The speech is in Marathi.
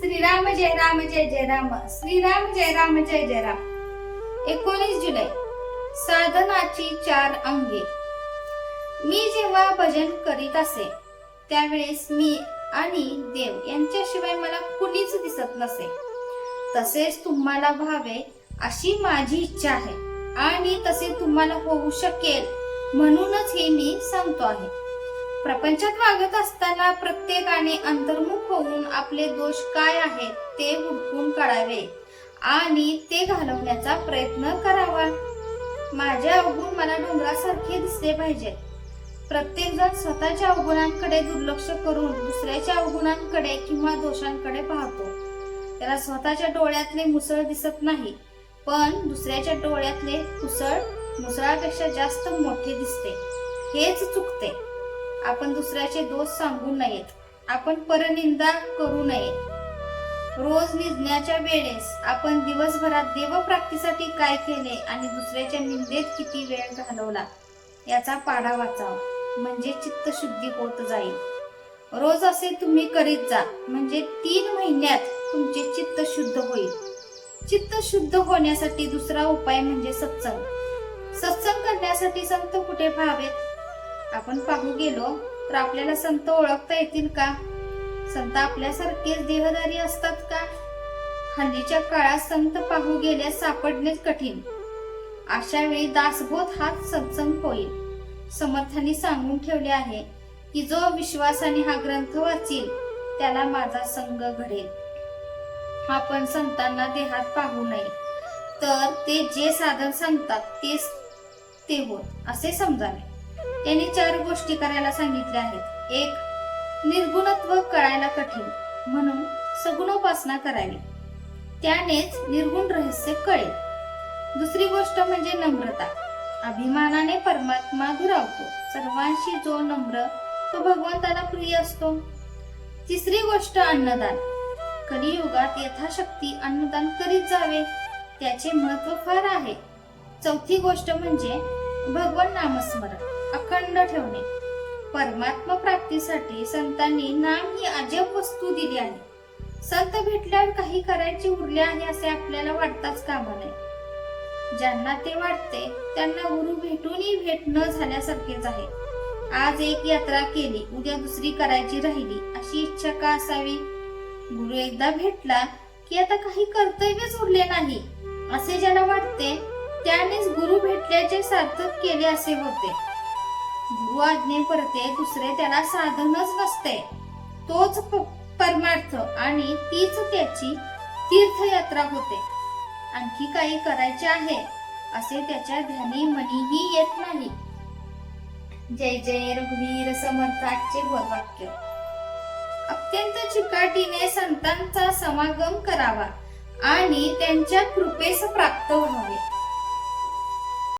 श्रीराम जय राम जय जय राम. श्रीराम जय राम जय जय राम. एकोणीस जुलै साधनाची चार अंगे. मी जेव्हा भजन करीत असे त्यावेळेस मी आणि देव यांच्याशिवाय मला कुणीच दिसत नसे. तसेच तुम्हाला भावे अशी माझी इच्छा आहे आणि तसे तुम्हाला होऊ शकेल म्हणूनच हे मी सांगतो आहे. प्रपंचात वागत असताना प्रत्येकाने अंतर्मुख होऊन आपले दोष काय आहेत ते हुडकून काढावे आणि ते घालवण्याचा प्रयत्न करावा. माझे अवगुण मला डोंगरासारखे दिसले पाहिजेत. प्रत्येक जण स्वतःच्या अवगुणांकडे दुर्लक्ष करून दुसऱ्याच्या अवगुणांकडे किंवा दोषांकडे पाहतो. त्याला स्वतःच्या डोळ्यातले मुसळ दिसत नाही पण दुसऱ्याच्या डोळ्यातले कुसळ मुसळापेक्षा जास्त मोठे दिसते. हेच चुकते. आपण दुसऱ्याचे दोष सांगू नयेत. आपण परनिंदा करू नये रोज निजण्याच्या वेळेस आपण दिवसभरात देवप्राप्तीसाठी काय केले आणि दुसऱ्याच्या निंदेत किती वेळ घालवला याचा पाढा वाचावा. म्हणजे चित्तशुद्धी होत जाईल. रोज असे तुम्ही करीत जा म्हणजे तीन महिन्यात तुमचे चित्त शुद्ध होईल. चित्त शुद्ध होण्यासाठी दुसरा उपाय म्हणजे सत्संग. सत्संग करण्यासाठी संत कुठे पाहावेत आपण पाहू गेलो तर आपल्याला संत ओळखता येतील का? संत आपल्यासारखेच देहधारी असतात का? हल्लीच्या काळात संत पाहू गेल्यास सापडणेच कठीण. अशा वेळी दासबोध हाच सत्संग होईल. समर्थांनी सांगून ठेवले आहे की जो विश्वासाने हा ग्रंथ वाचील त्याला माझा संग घडेल. आपण संतांना देहात पाहू नये. तर ते जे साधन सांगतात तेच ते होत असे समजावे. त्यांनी चार गोष्टी करायला सांगितल्या आहेत. एक निर्गुणत्व कळायला कठीण म्हणून सगुणोपासना करावी. त्यानेच निर्गुण रहस्य कळेल. दुसरी गोष्ट म्हणजे नम्रता. अभिमानाने परमात्मा दुरावतो. सर्वांशी जो नम्र तो भगवंताला प्रिय असतो. तिसरी गोष्ट अन्नदान. कलियुगात यथाशक्ती अन्नदान करीत जावे त्याचे महत्त्व फार आहे. चौथी गोष्ट म्हणजे भगवान नामस्मरण अखंड ठेवणे. परमात्मा प्राप्तीसाठी संतांनी नाम ही अजब वस्तू दिली आहे. संत भेटल्यावर काही करायचे उरले आहे असे आपल्याला वाटताच कामा नये. ज्यांना ते वाटते त्यांना गुरु भेटूनही भेट न झाल्यासारखेच आहे. आज एक यात्रा केली उद्या दुसरी करायची राहिली अशी इच्छा का असावी? गुरु एकदा भेटला की आता काही कर्तव्यच उरले नाही. असे ज्याला वाटते त्यानेच गुरु भेटल्याचे सार्थक केले असे होते. गुरु आज्ञे परते दुसरे त्याला साधनच नसते. तोच परमार्थ आणि तीच त्याची तीर्थयात्रा होते. आणखी काही करायचे आहे असे त्याच्या ध्यानी मनीही येत नाही. जय जय रघुवीर समर्थाचे वाक्य अत्यंत चिकाटीने संतांचा समागम करावा आणि त्यांच्या कृपेस प्राप्त व्हावे.